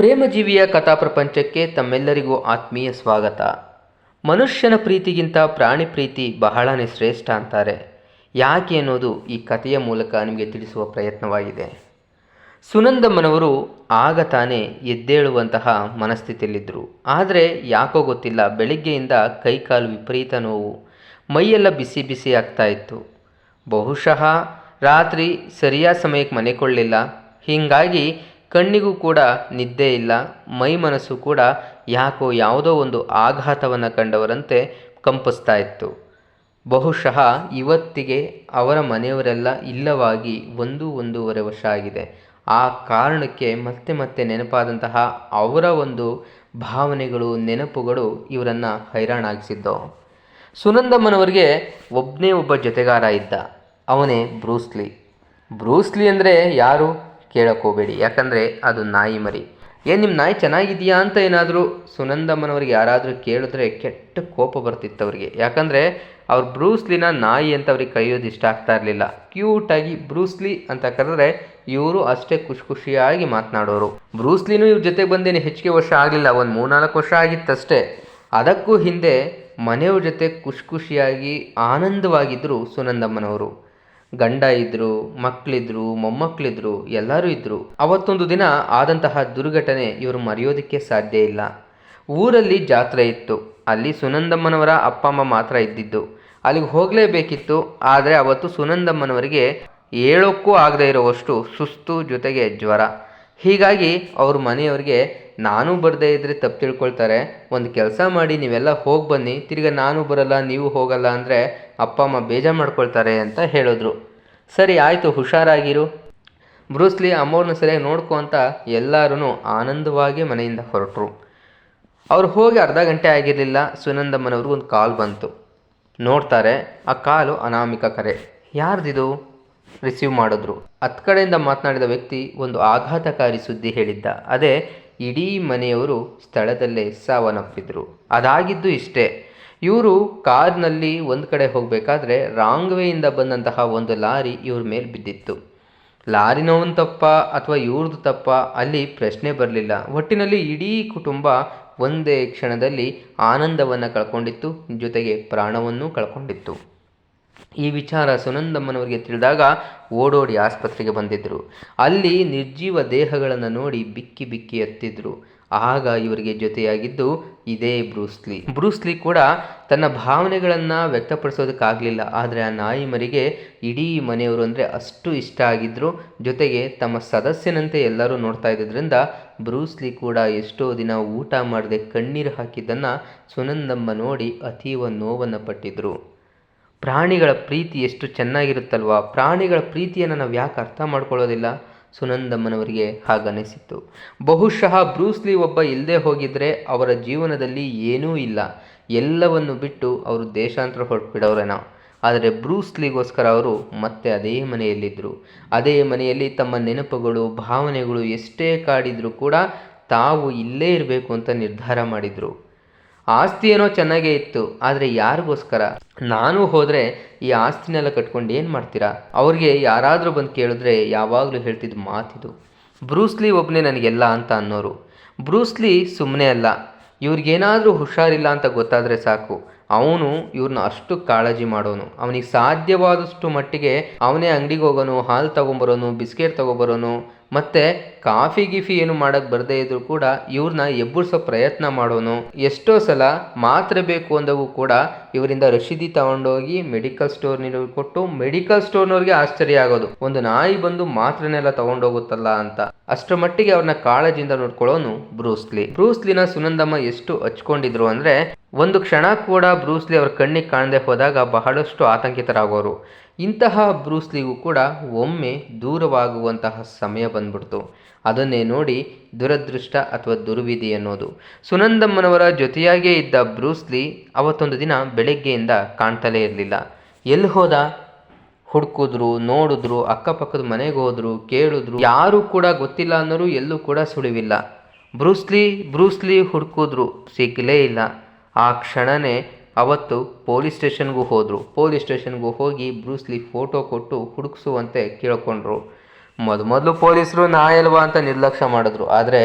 ಪ್ರೇಮಜೀವಿಯ ಕಥಾ ಪ್ರಪಂಚಕ್ಕೆ ತಮ್ಮೆಲ್ಲರಿಗೂ ಆತ್ಮೀಯ ಸ್ವಾಗತ. ಮನುಷ್ಯನ ಪ್ರೀತಿಗಿಂತ ಪ್ರಾಣಿ ಪ್ರೀತಿ ಬಹಳನೇ ಶ್ರೇಷ್ಠ ಅಂತಾರೆ. ಯಾಕೆ ಅನ್ನೋದು ಈ ಕಥೆಯ ಮೂಲಕ ನಿಮಗೆ ತಿಳಿಸುವ ಪ್ರಯತ್ನವಾಗಿದೆ. ಸುನಂದಮ್ಮನವರು ಆಗ ತಾನೇ ಎದ್ದೇಳುವಂತಹ ಮನಸ್ಥಿತಿಯಲ್ಲಿದ್ದರು. ಆದರೆ ಯಾಕೋ ಗೊತ್ತಿಲ್ಲ, ಬೆಳಿಗ್ಗೆಯಿಂದ ಕೈಕಾಲು ವಿಪರೀತ ನೋವು, ಮೈಯೆಲ್ಲ ಬಿಸಿ ಬಿಸಿ ಆಗ್ತಾ ಇತ್ತು. ಬಹುಶಃ ರಾತ್ರಿ ಸರಿಯಾದ ಸಮಯಕ್ಕೆ ಮನೆ ಕೊಳ್ಳಿಲ್ಲ ಹೀಗಾಗಿ ಕಣ್ಣಿಗೂ ಕೂಡ ನಿದ್ದೆ ಇಲ್ಲ, ಮೈ ಮನಸ್ಸು ಕೂಡ ಯಾಕೋ ಯಾವುದೋ ಒಂದು ಆಘಾತವನ್ನು ಕಂಡವರಂತೆ ಕಂಪಿಸ್ತಾ ಇತ್ತು. ಬಹುಶಃ ಇವತ್ತಿಗೆ ಅವರ ಮನೆಯವರೆಲ್ಲ ಇಲ್ಲವಾಗಿ ಒಂದು ಒಂದೂವರೆ ವರ್ಷ ಆಗಿದೆ. ಆ ಕಾರಣಕ್ಕೆ ಮತ್ತೆ ಮತ್ತೆ ನೆನಪಾದಂತಹ ಅವರ ಒಂದು ಭಾವನೆಗಳು, ನೆನಪುಗಳು ಇವರನ್ನು ಹೈರಾಣಾಗಿಸಿದ್ದವು. ಸುನಂದಮ್ಮನವರಿಗೆ ಒಬ್ಬನೇ ಒಬ್ಬ ಜೊತೆಗಾರ ಇದ್ದ. ಅವನೇ ಬ್ರೂಸ್ಲಿ ಬ್ರೂಸ್ಲಿ ಅಂದರೆ ಯಾರು? ಕೇಳಕ್ಕೆ ಹೋಗಬೇಡಿ. ಯಾಕಂದರೆ ಅದು ನಾಯಿ ಮರಿ. ಏನು ನಿಮ್ಮ ನಾಯಿ ಚೆನ್ನಾಗಿದೆಯಾ ಅಂತ ಏನಾದರೂ ಸುನಂದಮ್ಮನವ್ರಿಗೆ ಯಾರಾದರೂ ಕೇಳಿದ್ರೆ ಕೆಟ್ಟ ಕೋಪ ಬರ್ತಿತ್ತು ಅವರಿಗೆ. ಯಾಕಂದರೆ ಅವ್ರು ಬ್ರೂಸ್ಲಿನ ನಾಯಿ ಅಂತ ಅವ್ರಿಗೆ ಕರೆಯೋದು ಇಷ್ಟ ಆಗ್ತಾ ಇರಲಿಲ್ಲ. ಕ್ಯೂಟಾಗಿ ಬ್ರೂಸ್ಲಿ ಅಂತ ಕರೆದ್ರೆ ಇವರು ಅಷ್ಟೇ ಖುಷಿ ಖುಷಿಯಾಗಿ ಮಾತನಾಡೋರು. ಬ್ರೂಸ್ಲಿನೂ ಇವ್ರ ಜೊತೆಗೆ ಬಂದೇನು ಹೆಚ್ಚಿಗೆ ವರ್ಷ ಆಗಲಿಲ್ಲ. ಒಂದು ಮೂರ್ನಾಲ್ಕು ವರ್ಷ ಆಗಿತ್ತಷ್ಟೇ. ಅದಕ್ಕೂ ಹಿಂದೆ ಮನೆಯವ್ರ ಜೊತೆ ಖುಷಿ ಖುಷಿಯಾಗಿ ಆನಂದವಾಗಿದ್ದರು ಸುನಂದಮ್ಮನವರು. ಗಂಡ ಇದ್ದರು ಮಕ್ಕಳಿದ್ರು ಮೊಮ್ಮಕ್ಕಳಿದ್ರು ಎಲ್ಲರೂ ಇದ್ದರು ಅವತ್ತೊಂದು ದಿನ ಆದಂತಹ ದುರ್ಘಟನೆ ಇವರು ಮರೆಯೋದಕ್ಕೆ ಸಾಧ್ಯ ಇಲ್ಲ. ಊರಲ್ಲಿ ಜಾತ್ರೆ ಇತ್ತು. ಅಲ್ಲಿ ಸುನಂದಮ್ಮನವರ ಅಪ್ಪ, ಅಮ್ಮ ಮಾತ್ರ ಇದ್ದಿದ್ದು. ಅಲ್ಲಿಗೆ ಹೋಗಲೇಬೇಕಿತ್ತು, ಆದರೆ ಅವತ್ತು ಸುನಂದಮ್ಮನವರಿಗೆ ಹೇಳೋಕ್ಕೂ ಆಗದೇ ಇರುವಷ್ಟು ಸುಸ್ತು ಜೊತೆಗೆ ಜ್ವರ. ಹೀಗಾಗಿ ಅವ್ರ ಮನೆಯವರಿಗೆ ನಾನು ಬರದೇ ಇದ್ದರೆ ತಪ್ಪು ತಿಳ್ಕೊಳ್ತಾರೆ. ಒಂದು ಕೆಲಸ ಮಾಡಿ, ನೀವೆಲ್ಲ ಹೋಗಿ ಬನ್ನಿ. ತಿರ್ಗಿ ನಾನು ಬರಲ್ಲ, ನೀವು ಹೋಗಲ್ಲ ಅಂದರೆ ಅಪ್ಪ, ಅಮ್ಮ ಬೇಜಾರು ಮಾಡ್ಕೊಳ್ತಾರೆ ಅಂತ ಹೇಳಿದ್ರು. ಸರಿ, ಆಯಿತು, ಹುಷಾರಾಗಿರು. ಬ್ರೂಸ್ಲಿ ಅಮ್ಮವ್ರನ್ನ ಸರಿಯಾಗಿ ನೋಡ್ಕೊ ಅಂತ ಎಲ್ಲರೂ ಆನಂದವಾಗಿ ಮನೆಯಿಂದ ಹೊರಟರು. ಅವ್ರು ಹೋಗಿ ಅರ್ಧ ಗಂಟೆ ಆಗಿರಲಿಲ್ಲ. ಸುನಂದಮ್ಮನವ್ರಿಗೆ ಒಂದು ಕಾಲ್ ಬಂತು. ನೋಡ್ತಾರೆ, ಆ ಕಾಲು ಅನಾಮಿಕ ಕರೆ. ಯಾರ್ದಿದು? ರಿಸೀವ್ ಮಾಡಿದ್ರು. ಹತ್ತು ಕಡೆಯಿಂದ ಮಾತನಾಡಿದ ವ್ಯಕ್ತಿ ಒಂದು ಆಘಾತಕಾರಿ ಸುದ್ದಿ ಹೇಳಿದ್ದ. ಅದೇ ಇಡೀ ಮನೆಯವರು ಸ್ಥಳದಲ್ಲೇ ಸಾವನ್ನಪ್ಪಿದ್ರು. ಅದಾಗಿದ್ದು ಇಷ್ಟೇ. ಇವರು ಕಾರ್ನಲ್ಲಿ ಒಂದು ಕಡೆ ಹೋಗಬೇಕಾದ್ರೆ ರಾಂಗ್ ವೇಯಿಂದ ಬಂದಂತಹ ಒಂದು ಲಾರಿ ಇವ್ರ ಮೇಲೆ ಬಿದ್ದಿತ್ತು. ಲಾರಿನವನ್ ತಪ್ಪ ಅಥವಾ ಇವ್ರದ್ದು ತಪ್ಪ ಅಲ್ಲಿ ಪ್ರಶ್ನೆ ಬರಲಿಲ್ಲ. ಒಟ್ಟಿನಲ್ಲಿ ಇಡೀ ಕುಟುಂಬ ಒಂದೇ ಕ್ಷಣದಲ್ಲಿ ಆನಂದವನ್ನು ಕಳ್ಕೊಂಡಿತ್ತು, ಜೊತೆಗೆ ಪ್ರಾಣವನ್ನೂ ಕಳ್ಕೊಂಡಿತ್ತು. ಈ ವಿಚಾರ ಸುನಂದಮ್ಮನವರಿಗೆ ತಿಳಿದಾಗ ಓಡೋಡಿ ಆಸ್ಪತ್ರೆಗೆ ಬಂದಿದ್ದರು. ಅಲ್ಲಿ ನಿರ್ಜೀವ ದೇಹಗಳನ್ನು ನೋಡಿ ಬಿಕ್ಕಿ ಬಿಕ್ಕಿ ಎತ್ತಿದ್ರು. ಆಗ ಇವರಿಗೆ ಜೊತೆಯಾಗಿದ್ದು ಇದೇ ಬ್ರೂಸ್ಲಿ ಬ್ರೂಸ್ಲಿ ಕೂಡ ತನ್ನ ಭಾವನೆಗಳನ್ನು ವ್ಯಕ್ತಪಡಿಸೋದಕ್ಕಾಗಲಿಲ್ಲ. ಆದರೆ ಆ ನಾಯಿ ಮರಿಗೆ ಇಡೀ ಮನೆಯವರು ಅಂದರೆ ಅಷ್ಟು ಇಷ್ಟ ಆಗಿದ್ದರು ಜೊತೆಗೆ ತಮ್ಮ ಸದಸ್ಯನಂತೆ ಎಲ್ಲರೂ ನೋಡ್ತಾ ಇದ್ದಿದ್ದರಿಂದ ಬ್ರೂಸ್ಲಿ ಕೂಡ ಎಷ್ಟೋ ದಿನ ಊಟ ಮಾಡದೆ ಕಣ್ಣೀರು ಹಾಕಿದ್ದನ್ನು ಸುನಂದಮ್ಮ ನೋಡಿ ಅತೀವ ನೋವನ್ನು ಪಟ್ಟಿದ್ರು. ಪ್ರಾಣಿಗಳ ಪ್ರೀತಿ ಎಷ್ಟು ಚೆನ್ನಾಗಿರುತ್ತಲ್ವಾ? ಪ್ರಾಣಿಗಳ ಪ್ರೀತಿಯನ್ನು ನಾವು ಯಾಕೆ ಅರ್ಥ ಮಾಡ್ಕೊಳ್ಳೋದಿಲ್ಲ? ಸುನಂದಮ್ಮನವರಿಗೆ ಹಾಗನಿಸಿತ್ತು ಬಹುಶಃ ಬ್ರೂಸ್ಲಿ ಒಬ್ಬ ಇಲ್ಲದೆ ಹೋಗಿದ್ರೆ ಅವರ ಜೀವನದಲ್ಲಿ ಏನೂ ಇಲ್ಲ. ಎಲ್ಲವನ್ನು ಬಿಟ್ಟು ಅವರು ದೇಶಾಂತರ ಹೊರಟ್ಬಿಡೋರೇನೋ ಆದರೆ ಬ್ರೂಸ್ಲಿಗೋಸ್ಕರ ಅವರು ಮತ್ತೆ ಅದೇ ಮನೆಯಲ್ಲಿದ್ದರು ಅದೇ ಮನೆಯಲ್ಲಿ ತಮ್ಮ ನೆನಪುಗಳು, ಭಾವನೆಗಳು ಎಷ್ಟೇ ಕಾಡಿದರೂ ಕೂಡ ತಾವು ಇಲ್ಲೇ ಇರಬೇಕು ಅಂತ ನಿರ್ಧಾರ ಮಾಡಿದರು. ಆಸ್ತಿ ಏನೋ ಚೆನ್ನಾಗೇ ಇತ್ತು, ಆದರೆ ಯಾರಿಗೋಸ್ಕರ? ನಾನು ಹೋದರೆ ಈ ಆಸ್ತಿನೆಲ್ಲ ಕಟ್ಕೊಂಡು ಏನು ಮಾಡ್ತೀರಾ? ಅವ್ರಿಗೆ ಯಾರಾದರೂ ಬಂದು ಕೇಳಿದ್ರೆ ಯಾವಾಗಲೂ ಹೇಳ್ತಿದ್ದ ಮಾತಿದು ಬ್ರೂಸ್ಲಿ ಒಬ್ಬನೇ ನನಗೆಲ್ಲ ಅಂತ ಅನ್ನೋರು. ಬ್ರೂಸ್ಲಿ ಸುಮ್ಮನೆ ಅಲ್ಲ, ಇವ್ರಿಗೇನಾದರೂ ಹುಷಾರಿಲ್ಲ ಅಂತ ಗೊತ್ತಾದರೆ ಸಾಕು. ಅವನು ಇವ್ರನ್ನ ಅಷ್ಟು ಕಾಳಜಿ ಮಾಡೋನು. ಅವನಿಗೆ ಸಾಧ್ಯವಾದಷ್ಟು ಮಟ್ಟಿಗೆ ಅವನೇ ಅಂಗಡಿಗೆ ಹೋಗೋನು, ಹಾಲು ತೊಗೊಂಬರೋನು, ಬಿಸ್ಕೆಟ್ ತೊಗೊಬರೋನು ಮತ್ತು ಕಾಫಿ ಗಿಫಿ ಏನು ಮಾಡೋಕ್ಕೆ ಬರದೇ ಇದ್ರೂ ಕೂಡ ಇವ್ರನ್ನ ಎಬ್ಬರಿಸೋ ಪ್ರಯತ್ನ ಮಾಡೋನು. ಎಷ್ಟೋ ಸಲ ಮಾತ್ರೆ ಬೇಕು ಅಂದವು ಕೂಡ ಇವರಿಂದ ರಶೀದಿ ತಗೊಂಡೋಗಿ ಮೆಡಿಕಲ್ ಸ್ಟೋರ್ನಿಗೆ ಕೊಟ್ಟು ಮೆಡಿಕಲ್ ಸ್ಟೋರ್ನವ್ರಿಗೆ ಆಶ್ಚರ್ಯ ಆಗೋದು. ಒಂದು ನಾಯಿ ಬಂದು ಮಾತ್ರೆನೆಲ್ಲ ತಗೊಂಡೋಗುತ್ತಲ್ಲ ಅಂತ. ಅಷ್ಟರ ಮಟ್ಟಿಗೆ ಅವ್ರನ್ನ ಕಾಳಜಿಯಿಂದ ನೋಡ್ಕೊಳ್ಳೋನು ಬ್ರೂಸ್ಲಿ ಬ್ರೂಸ್ಲಿನ ಸುನಂದಮ್ಮ ಎಷ್ಟು ಹಚ್ಕೊಂಡಿದ್ರು ಅಂದ್ರೆ, ಒಂದು ಕ್ಷಣ ಕೂಡ ಬ್ರೂಸ್ಲಿ ಅವ್ರ ಕಣ್ಣಿಗೆ ಕಾಣದೆ ಹೋದಾಗ ಬಹಳಷ್ಟು ಆತಂಕಿತರಾಗೋರು. ಇಂತಹ ಬ್ರೂಸ್ಲಿಗೂ ಕೂಡ ಒಮ್ಮೆ ದೂರವಾಗುವಂತಹ ಸಮಯ ಬಂದ್ಬಿಡ್ತು. ಅದನ್ನೇ ನೋಡಿ ದುರದೃಷ್ಟ ಅಥವಾ ದುರ್ವಿಧಿ ಅನ್ನೋದು. ಸುನಂದಮ್ಮನವರ ಜೊತೆಯಾಗೇ ಇದ್ದ ಬ್ರೂಸ್ಲಿ ಅವತ್ತೊಂದು ದಿನ ಬೆಳಗ್ಗೆಯಿಂದ ಕಾಣ್ತಲೇ ಇರಲಿಲ್ಲ. ಎಲ್ಲಿ ಹೋದ? ಹುಡುಕಿದ್ರು, ನೋಡಿದ್ರು, ಅಕ್ಕಪಕ್ಕದ ಮನೆಗೆ ಹೋದ್ರು, ಕೇಳಿದ್ರು, ಯಾರೂ ಕೂಡ ಗೊತ್ತಿಲ್ಲ ಅನ್ನೋರು ಎಲ್ಲೂ ಕೂಡ ಸುಳಿವಿಲ್ಲ. ಬ್ರೂಸ್ಲಿ ಬ್ರೂಸ್ಲಿ ಹುಡುಕಿದ್ರು, ಸಿಗಲೇ ಇಲ್ಲ. ಆ ಕ್ಷಣನೇ ಅವತ್ತು ಪೊಲೀಸ್ ಸ್ಟೇಷನ್ಗೂ ಹೋದರು. ಪೊಲೀಸ್ ಸ್ಟೇಷನ್ಗೂ ಹೋಗಿ ಬ್ರೂಸ್ಲಿ ಫೋಟೋ ಕೊಟ್ಟು ಹುಡುಕಿಸುವಂತೆ ಕೇಳ್ಕೊಂಡ್ರು. ಮೊದ ಮೊದಲು ಪೊಲೀಸರು ನಾಯಲ್ವಾ ಅಂತ ನಿರ್ಲಕ್ಷ್ಯ ಮಾಡಿದ್ರು. ಆದರೆ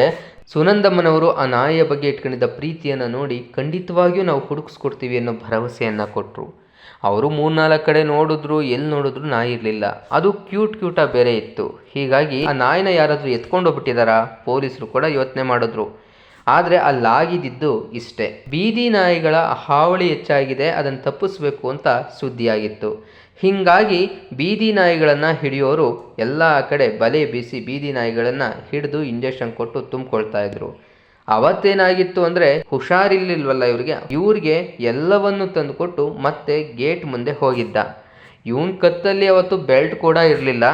ಸುನಂದಮ್ಮನವರು ಆ ನಾಯಿಯ ಬಗ್ಗೆ ಇಟ್ಕೊಂಡಿದ್ದ ಪ್ರೀತಿಯನ್ನು ನೋಡಿ ಖಂಡಿತವಾಗಿಯೂ ನಾವು ಹುಡುಕಿಸ್ಕೊಡ್ತೀವಿ ಅನ್ನೋ ಭರವಸೆಯನ್ನು ಕೊಟ್ಟರು ಅವರು ಮೂರ್ನಾಲ್ಕು ಕಡೆ ನೋಡಿದ್ರು ಎಲ್ಲಿ ನೋಡಿದ್ರು ನಾಯಿ ಇರಲಿಲ್ಲ. ಅದು ಕ್ಯೂಟ್ ಕ್ಯೂಟಾಗಿ ಬೇರೆ ಇತ್ತು. ಹೀಗಾಗಿ ಆ ನಾಯಿನ ಯಾರಾದರೂ ಎತ್ಕೊಂಡು ಹೋಗ್ಬಿಟ್ಟಿದಾರಾ? ಪೊಲೀಸರು ಕೂಡ ಯೋಚನೆ ಮಾಡಿದ್ರು. ಆದರೆ ಅಲ್ಲಾಗಿದ್ದು ಇಷ್ಟೇ. ಬೀದಿ ನಾಯಿಗಳ ಹಾವಳಿ ಹೆಚ್ಚಾಗಿದೆ, ಅದನ್ನು ತಪ್ಪಿಸ್ಬೇಕು ಅಂತ ಸುದ್ದಿಯಾಗಿತ್ತು. ಹೀಗಾಗಿ ಬೀದಿ ನಾಯಿಗಳನ್ನು ಹಿಡಿಯೋರು ಎಲ್ಲ ಕಡೆ ಬಲೆ ಬೀಸಿ ಬೀದಿ ನಾಯಿಗಳನ್ನು ಹಿಡಿದು ಇಂಜೆಕ್ಷನ್ ಕೊಟ್ಟು ತುಂಬಿಕೊಳ್ತಾ ಇದ್ರು. ಅವತ್ತೇನಾಗಿತ್ತು ಅಂದರೆ ಹುಷಾರಿರ್ಲಿಲ್ವಲ್ಲ ಇವ್ರಿಗೆ? ಇವ್ರಿಗೆ ಎಲ್ಲವನ್ನು ತಂದುಕೊಟ್ಟು ಮತ್ತೆ ಗೇಟ್ ಮುಂದೆ ಹೋಗಿದ್ದ. ಇವನ್ ಕತ್ತಲ್ಲಿ ಅವತ್ತು ಬೆಲ್ಟ್ ಕೂಡ ಇರಲಿಲ್ಲ.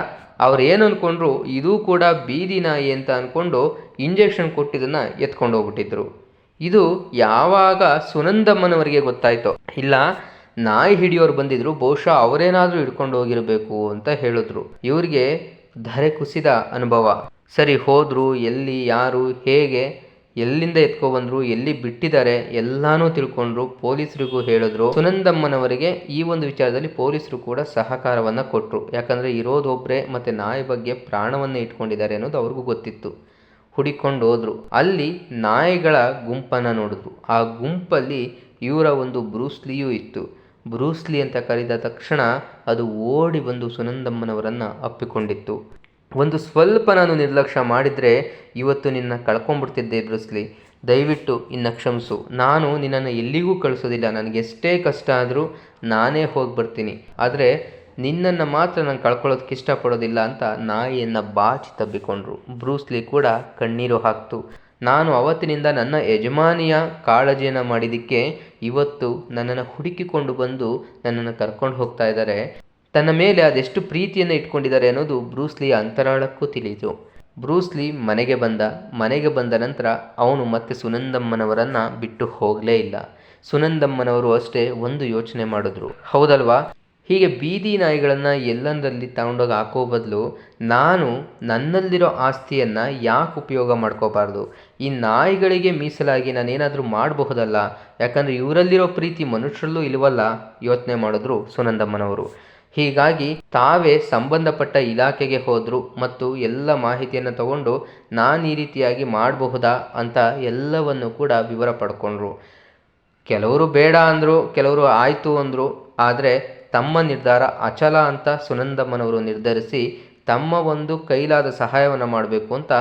ಅವ್ರು ಏನು ಅಂದ್ಕೊಂಡ್ರು ಇದು ಕೂಡ ಬೀದಿ ನಾಯಿ ಅಂತ ಅಂದ್ಕೊಂಡು ಇಂಜೆಕ್ಷನ್ ಕೊಟ್ಟಿದ್ದನ್ನ ಎತ್ಕೊಂಡು ಹೋಗ್ಬಿಟ್ಟಿದ್ರು. ಇದು ಯಾವಾಗ ಸುನಂದಮ್ಮನವರಿಗೆ ಗೊತ್ತಾಯ್ತು? ಇಲ್ಲ, ನಾಯಿ ಹಿಡಿಯೋರು ಬಂದಿದ್ರು, ಬಹುಶಃ ಅವರೇನಾದರೂ ಹಿಡ್ಕೊಂಡು ಹೋಗಿರಬೇಕು ಅಂತ ಹೇಳಿದ್ರು. ಇವ್ರಿಗೆ ಧರೆ ಕುಸಿದ ಅನುಭವ. ಸರಿ, ಹೋದ್ರು, ಎಲ್ಲಿ, ಯಾರು, ಹೇಗೆ? ಎಲ್ಲಿಂದ ಎತ್ಕೊಬಂದ್ರು ಎಲ್ಲಿ ಬಿಟ್ಟಿದ್ದಾರೆ ಎಲ್ಲಾನು ತಿಳ್ಕೊಂಡ್ರು, ಪೊಲೀಸರಿಗೂ ಹೇಳಿದ್ರು. ಸುನಂದಮ್ಮನವರಿಗೆ ಈ ಒಂದು ವಿಚಾರದಲ್ಲಿ ಪೊಲೀಸರು ಕೂಡ ಸಹಕಾರವನ್ನ ಕೊಟ್ಟರು ಯಾಕಂದ್ರೆ ಇರೋದೊಬ್ರೆ ಮತ್ತೆ ನಾಯಿ ಬಗ್ಗೆ ಪ್ರಾಣವನ್ನ ಇಟ್ಕೊಂಡಿದ್ದಾರೆ ಅನ್ನೋದು ಅವ್ರಿಗೂ ಗೊತ್ತಿತ್ತು. ಹುಡಿಕೊಂಡು ಹೋದ್ರು ಅಲ್ಲಿ ನಾಯಿಗಳ ಗುಂಪನ್ನ ನೋಡಿದ್ರು. ಆ ಗುಂಪಲ್ಲಿ ಇವರ ಒಂದು ಬ್ರೂಸ್ಲಿಯೂ ಇತ್ತು. ಬ್ರೂಸ್ಲಿ ಅಂತ ಕರೆದ ತಕ್ಷಣ ಅದು ಓಡಿ ಬಂದು ಸುನಂದಮ್ಮನವರನ್ನ ಅಪ್ಪಿಕೊಂಡಿತ್ತು. ಒಂದು ಸ್ವಲ್ಪ ನಾನು ನಿರ್ಲಕ್ಷ್ಯ ಮಾಡಿದರೆ ಇವತ್ತು ನಿನ್ನ ಕಳ್ಕೊಂಡ್ಬಿಡ್ತಿದ್ದೆ ಬ್ರೂಸ್ಲಿ ದಯವಿಟ್ಟು ಇನ್ನು ಕ್ಷಮಿಸು. ನಾನು ನಿನ್ನನ್ನು ಎಲ್ಲಿಗೂ ಕಳಿಸೋದಿಲ್ಲ. ನನಗೆ ಎಷ್ಟೇ ಕಷ್ಟ ಆದರೂ ನಾನೇ ಹೋಗಿ ಬರ್ತೀನಿ ಆದರೆ ನಿನ್ನನ್ನು ಮಾತ್ರ ನಾನು ಕಳ್ಕೊಳ್ಳೋದಕ್ಕೆ ಇಷ್ಟಪಡೋದಿಲ್ಲ ಅಂತ ನಾಯಿಯನ್ನು ಬಾಚಿ ತಬ್ಬಿಕೊಂಡ್ರು. ಬ್ರೂಸ್ಲಿ ಕೂಡ ಕಣ್ಣೀರು ಹಾಕ್ತು. ನಾನು ಅವತ್ತಿನಿಂದ ನನ್ನ ಯಜಮಾನಿಯ ಕಾಳಜಿಯನ್ನು ಮಾಡಿದ್ದಕ್ಕೆ ಇವತ್ತು ನನ್ನನ್ನು ಹುಡುಕಿಕೊಂಡು ಬಂದು ನನ್ನನ್ನು ಕರ್ಕೊಂಡು ಹೋಗ್ತಾ ಇದ್ದಾರೆ. ತನ್ನ ಮೇಲೆ ಅದೆಷ್ಟು ಪ್ರೀತಿಯನ್ನು ಇಟ್ಕೊಂಡಿದ್ದಾರೆ ಅನ್ನೋದು ಬ್ರೂಸ್ಲಿಯ ಅಂತರಾಳಕ್ಕೂ ತಿಳಿಯಿತು. ಬ್ರೂಸ್ಲಿ ಮನೆಗೆ ಬಂದ ಮನೆಗೆ ಬಂದ ನಂತರ ಅವನು ಮತ್ತೆ ಸುನಂದಮ್ಮನವರನ್ನು ಬಿಟ್ಟು ಹೋಗಲೇ ಇಲ್ಲ. ಸುನಂದಮ್ಮನವರು ಅಷ್ಟೇ ಒಂದು ಯೋಚನೆ ಮಾಡಿದ್ರು. ಹೌದಲ್ವಾ? ಹೀಗೆ ಬೀದಿ ನಾಯಿಗಳನ್ನು ಎಲ್ಲಂದರಲ್ಲಿ ತಗೊಂಡೋಗಿ ಹಾಕೋ ಬದಲು ನಾನು ನನ್ನಲ್ಲಿರೋ ಆಸ್ತಿಯನ್ನು ಯಾಕೆ ಉಪಯೋಗ ಮಾಡ್ಕೋಬಾರ್ದು? ಈ ನಾಯಿಗಳಿಗೆ ಮೀಸಲಾಗಿ ನಾನೇನಾದರೂ ಮಾಡಬಹುದಲ್ಲ? ಯಾಕಂದರೆ ಇವರಲ್ಲಿರೋ ಪ್ರೀತಿ ಮನುಷ್ಯರಲ್ಲೂ ಇಲ್ವಲ್ಲ? ಯೋಚನೆ ಮಾಡಿದ್ರು ಸುನಂದಮ್ಮನವರು. ಹೀಗಾಗಿ ತಾವೇ ಸಂಬಂಧಪಟ್ಟ ಇಲಾಖೆಗೆ ಹೋದರು ಮತ್ತು ಎಲ್ಲ ಮಾಹಿತಿಯನ್ನು ತಗೊಂಡು ನಾನು ಈ ರೀತಿಯಾಗಿ ಮಾಡಬಹುದಾ ಅಂತ ಎಲ್ಲವನ್ನು ಕೂಡ ವಿವರ ಪಡ್ಕೊಂಡ್ರು. ಕೆಲವರು ಬೇಡ ಅಂದರು, ಕೆಲವರು ಆಯಿತು ಅಂದರು, ಆದರೆ ತಮ್ಮ ನಿರ್ಧಾರ ಅಚಲ ಅಂತ ಸುನಂದಮ್ಮನವರು ನಿರ್ಧರಿಸಿ ತಮ್ಮ ಒಂದು ಕೈಲಾದ ಸಹಾಯವನ್ನು ಮಾಡಬೇಕು ಅಂತ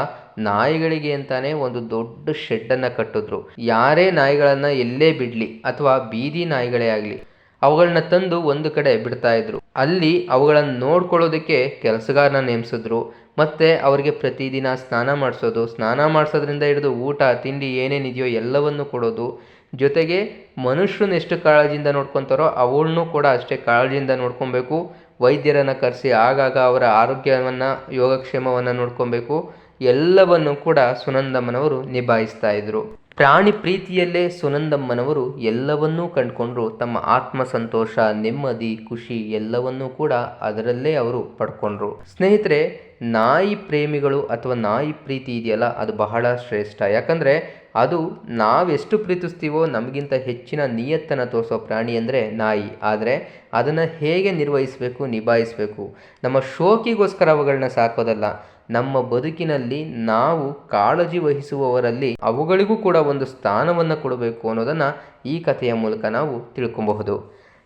ನಾಯಿಗಳಿಗೆ ಅಂತಾನೆ ಒಂದು ದೊಡ್ಡ ಶೆಡ್ಡನ್ನು ಕಟ್ಟಿದ್ರು. ಯಾರೇ ನಾಯಿಗಳನ್ನು ಎಲ್ಲೇ ಬಿಡಲಿ ಅಥವಾ ಬೀದಿ ನಾಯಿಗಳೇ ಆಗಲಿ ಅವುಗಳನ್ನ ತಂದು ಒಂದು ಕಡೆ ಬಿಡ್ತಾ ಇದ್ರು. ಅಲ್ಲಿ ಅವುಗಳನ್ನು ನೋಡ್ಕೊಳ್ಳೋದಕ್ಕೆ ಕೆಲಸಗಾರನ ನೇಮಿಸಿದ್ರು. ಮತ್ತೆ ಅವರಿಗೆ ಪ್ರತಿದಿನ ಸ್ನಾನ ಮಾಡಿಸೋದು. ಸ್ನಾನ ಮಾಡಿಸೋದ್ರಿಂದ ಹಿಡಿದು ಊಟ, ತಿಂಡಿ ಏನೇನಿದೆಯೋ ಎಲ್ಲವನ್ನು ಕೊಡೋದು. ಜೊತೆಗೆ ಮನುಷ್ಯನ ಎಷ್ಟು ಕಾಳಜಿಯಿಂದ ನೋಡ್ಕೊತಾರೋ ಅವಳನ್ನೂ ಕೂಡ ಅಷ್ಟೇ ಕಾಳಜಿಯಿಂದ ನೋಡ್ಕೊಬೇಕು. ವೈದ್ಯರನ್ನು ಕರೆಸಿ ಆಗಾಗ ಅವರ ಆರೋಗ್ಯವನ್ನು, ಯೋಗಕ್ಷೇಮವನ್ನು ನೋಡ್ಕೊಬೇಕು. ಎಲ್ಲವನ್ನು ಕೂಡ ಸುನಂದಮ್ಮನವರು ನಿಭಾಯಿಸ್ತಾ ಇದ್ರು. ಪ್ರಾಣಿ ಪ್ರೀತಿಯಲ್ಲೇ ಸುನಂದಮ್ಮನವರು ಎಲ್ಲವನ್ನೂ ಕಂಡುಕೊಂಡ್ರು. ತಮ್ಮ ಆತ್ಮ ಸಂತೋಷ, ನೆಮ್ಮದಿ, ಖುಷಿ ಎಲ್ಲವನ್ನೂ ಕೂಡ ಅದರಲ್ಲೇ ಅವರು ಪಡ್ಕೊಂಡ್ರು. ಸ್ನೇಹಿತರೆ, ನಾಯಿ ಪ್ರೇಮಿಗಳು ಅಥವಾ ನಾಯಿ ಪ್ರೀತಿ ಇದೆಯಲ್ಲ, ಅದು ಬಹಳ ಶ್ರೇಷ್ಠ. ಯಾಕಂದರೆ, ಅದು ನಾವೆಷ್ಟು ಪ್ರೀತಿಸ್ತೀವೋ ನಮಗಿಂತ ಹೆಚ್ಚಿನ ನಿಯತ್ತನ್ನು ತೋರಿಸೋ ಪ್ರಾಣಿ ಅಂದರೆ ನಾಯಿ. ಆದರೆ, ಅದನ್ನು ಹೇಗೆ ನಿರ್ವಹಿಸಬೇಕು, ನಿಭಾಯಿಸಬೇಕು? ನಮ್ಮ ಶೋಕಿಗೋಸ್ಕರ ಅವುಗಳನ್ನ ಸಾಕೋದಲ್ಲ. ನಮ್ಮ ಬದುಕಿನಲ್ಲಿ ನಾವು ಕಾಳಜಿ ವಹಿಸುವವರಲ್ಲಿ ಅವುಗಳಿಗೂ ಕೂಡ ಒಂದು ಸ್ಥಾನವನ್ನು ಕೊಡಬೇಕು ಅನ್ನೋದನ್ನು ಈ ಕಥೆಯ ಮೂಲಕ ನಾವು ತಿಳ್ಕೊಬಹುದು.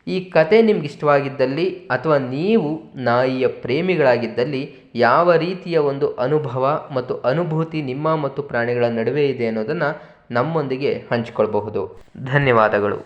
ಈ ಕತೆ ನಿಮ್ಗೆ ಇಷ್ಟವಾಗಿದ್ದಲ್ಲಿ ಅಥವಾ ನೀವು ನಾಯಿಯ ಪ್ರೇಮಿಗಳಾಗಿದ್ದಲ್ಲಿ ಯಾವ ರೀತಿಯ ಒಂದು ಅನುಭವ ಮತ್ತು ಅನುಭೂತಿ ನಿಮ್ಮ ಮತ್ತು ಪ್ರಾಣಿಗಳ ನಡುವೆ ಇದೆ ಅನ್ನೋದನ್ನು ನಮ್ಮೊಂದಿಗೆ ಹಂಚಿಕೊಳ್ಬಹುದು. ಧನ್ಯವಾದಗಳು.